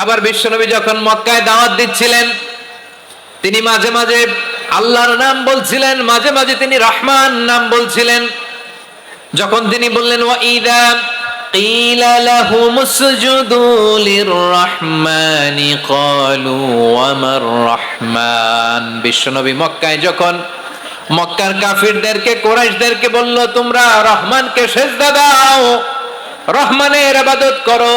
আবার বিশ্বনবী যখন মক্কায় দাওয়াত দিচ্ছিলেন তিনি মাঝে মাঝে আল্লাহর নাম বলছিলেন মাঝে মাঝে তিনি রহমান নাম বলছিলেন যখন তিনি বললেন ওয়াইদা قيل لهم اسجدوا للرحمن قالوا وما الرحمن বিশ্বনবী মক্কায় যখন মক্কার কাফিরদেরকে কোরাইশদেরকে বলল তোমরা রহমানকে সেজদা দাও রহমানের ইবাদত করো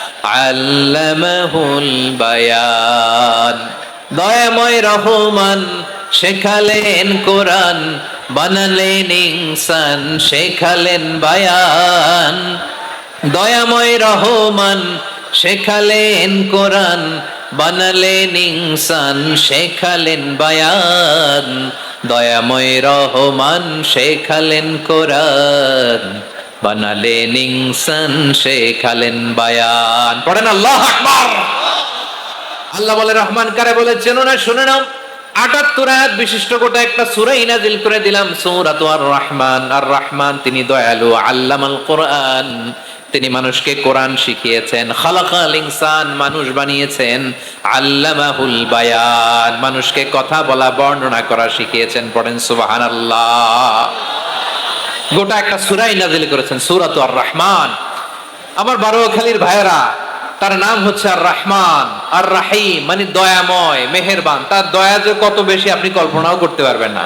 আল্লামাহুল বায়ান। দয়াময় রহমান, শেখালেন কোরআন, বানালেন ইনসান, শেখালেন বায়ান। দয়াময় রহমান, শেখালেন কোরআন, বানালেন ইনসান, শেখালেন বায়ান। দয়াময় রহমান, শেখালেন কোরআন। বানালেন ইনসান শেখালেন বায়ান। পড়েন আল্লাহ আকবার। আল্লাহ বলে, রহমান কারে বলে চেনো না শুনে নাও। আটাত্তর আয়াত বিশিষ্ট গোটা একটা সুরাই নাজিল করে দিলাম, সূরাতু আর রহমান আর রহমান তিনি দয়ালু, আল্লামাল কোরআন। তিনি মানুষকে কোরআন শিখিয়েছেন, খালাকাল ইনসান মানুষ বানিয়েছেন, আল্লামাহুল বায়ান। মানুষকে কথা বলা, বর্ণনা করা শিখিয়েছেন, পড়েন সুবহানাল্লাহ। গোটা একটা সুরাই নাজিল করেছেন, সূরাতু আর রহমান আমার বারোখালীর ভাইয়েরা, তার নাম হচ্ছে আর রহমান আর রাহিম মানে দয়াময়, মেহেরবান। তার দয়া যে কত বেশি আপনি কল্পনাও করতে পারবেন না।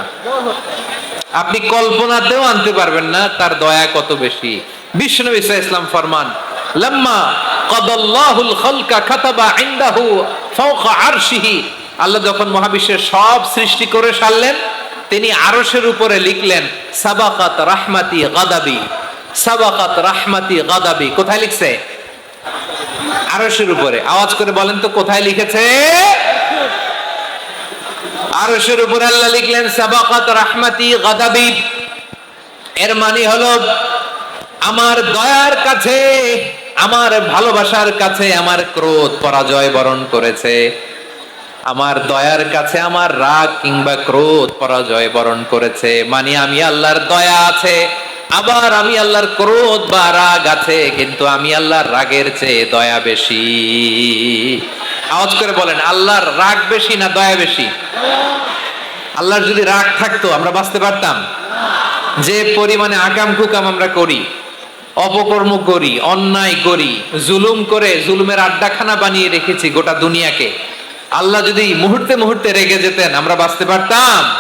আপনি কল্পনাতেও আনতে পারবেন না তার দয়া কত বেশি। বিষ্ণু ইসা ইসলাম ফরমান, লাম্মা কদাল্লাহুল খালকা খাতাবা ইনদাহু ফাওকা আরশিহি। আল্লাহ যখন মহাবিশ্বের সব সৃষ্টি করে সারলেন তিনি আরশের উপরে লিখলেন, সাবাকাত রাহমাতি গাদাবি, সাবাকাত রাহমাতি গাদাবি। কোথায় লিখছে? আরশের উপরে। আওয়াজ করে বলেন তো, কোথায় লিখেছে? আরশের উপরে আল্লাহ লিখলেন, সাবাকাত রাহমাতি গাদাবি। এর মানে হলো, আমার দয়ার কাছে, আমার ভালোবাসার কাছে আমার ক্রোধ পরাজয় বরণ করেছে। আমার দয়ার কাছে আমার রাগ কিংবা ক্রোধ পরাজয় বরণ করেছে। মানে আমি আল্লাহর দয়া আছে, আবার আমি আল্লাহর ক্রোধ বা রাগ আছে, কিন্তু আমি আল্লাহর রাগের চেয়ে দয়া বেশি। আওয়াজ করে বলেন, আল্লাহর রাগ বেশি না দয়া বেশি? আল্লাহর যদি রাগ থাকতো, আমরা বাঁচতে পারতাম। যে পরিমাণে আকাম কুকাম আমরা করি, অপকর্ম করি, অন্যায় করি, জুলুম করে জুলুমের আড্ডাখানা বানিয়ে রেখেছি গোটা দুনিয়াকে। আল্লাহ যদি মুহূর্তে মুহূর্তে রেগে যেতেন, আমরা বাঁচতে পারতাম।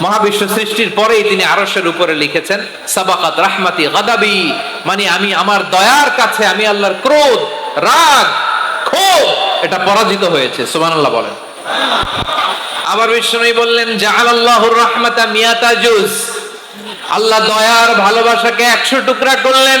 মহাবিশ্ব সৃষ্টির পরেই তিনি আরশের উপরে লিখেছেন, সাবাকাত রাহমাতি গাদাবি মানে আমি আমার দয়ার কাছে, আমি আল্লাহর ক্রোধ, রাগ, ক্ষোভ, এটা পরাজিত হয়েছে। সুবহানাল্লাহ বলেন। আবার বিষ্ণু বললেন, জাআলাল্লাহুর রাহমাতা মিয়াতা জুজ আল্লাহ দয়ার ভালোবাসাকে একশো টুকরা করলেন।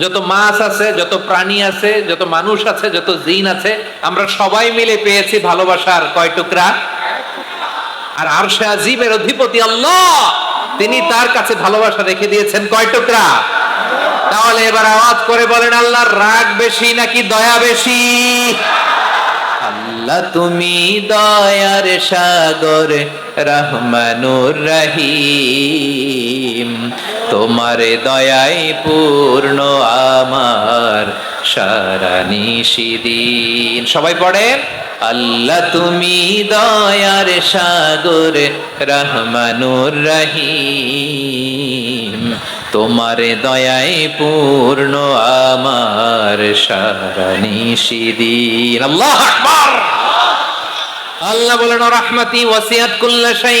যত মাছ আছে, যত প্রাণী আছে, যত মানুষ আছে, যত জিন আছে, আমরা সবাই মিলে পেয়েছি ভালোবাসার কয় টুকরা? আর আরশে আজিমের অধিপতি আল্লাহ, তিনি তার কাছে ভালোবাসা রেখে দিয়েছেন কয় টুকরা? তাহলে এবার আওয়াজ করে বলেন, আল্লাহ, রাগ বেশি নাকি দয়া বেশি? আল্লাহ, তুমি দয়ার সাগর রহমানুর রহিম। তোমার দয়াই পূর্ণ আমার সারা নিশিদিন। সবাই পড়েন আল্লাহ তুমি দয়ার সাগর, রহমানুর রহিম। তোমার দয়ায় পূর্ণ আমার সারা নিশিদিন। আল্লাহ আল্লাহ বলেন রহমতি, ওয়াসিয়াত কুল্লা শাই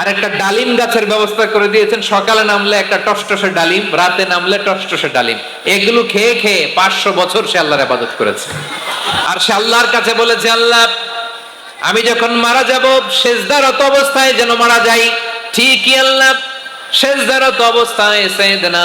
আর একটা ডালিম গাছের ব্যবস্থা করে দিয়েছেন। সকালে নামলে একটা টসটসে ডালিম, রাতে নামলে টসটসে ডালিম। এগুলো খেয়ে খেয়ে পাঁচশো বছর সে আল্লাহর আবাদত করেছে। আর সে আল্লাহর কাছে বলেছে, আল্লাহ, আমি যখন মারা যাব, শেষদারত অবস্থায় যেন মারা যাই। ঠিকই আল্লাহ, শেষদারত অবস্থায় সৈয়দনা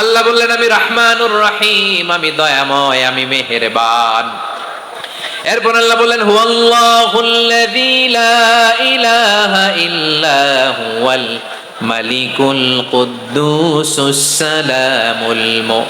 আল্লাহ বললেন, আমি রহমানুর রহিম, আমি দয়াময়, আমি মেহেরবান। এরপর আল্লাহ বললেন, হুয়াল্লাহুল্লাযী লা ইলাহা ইল্লা হুয়াল মালিকুল কুদ্দুসুস সালামুল মুমিন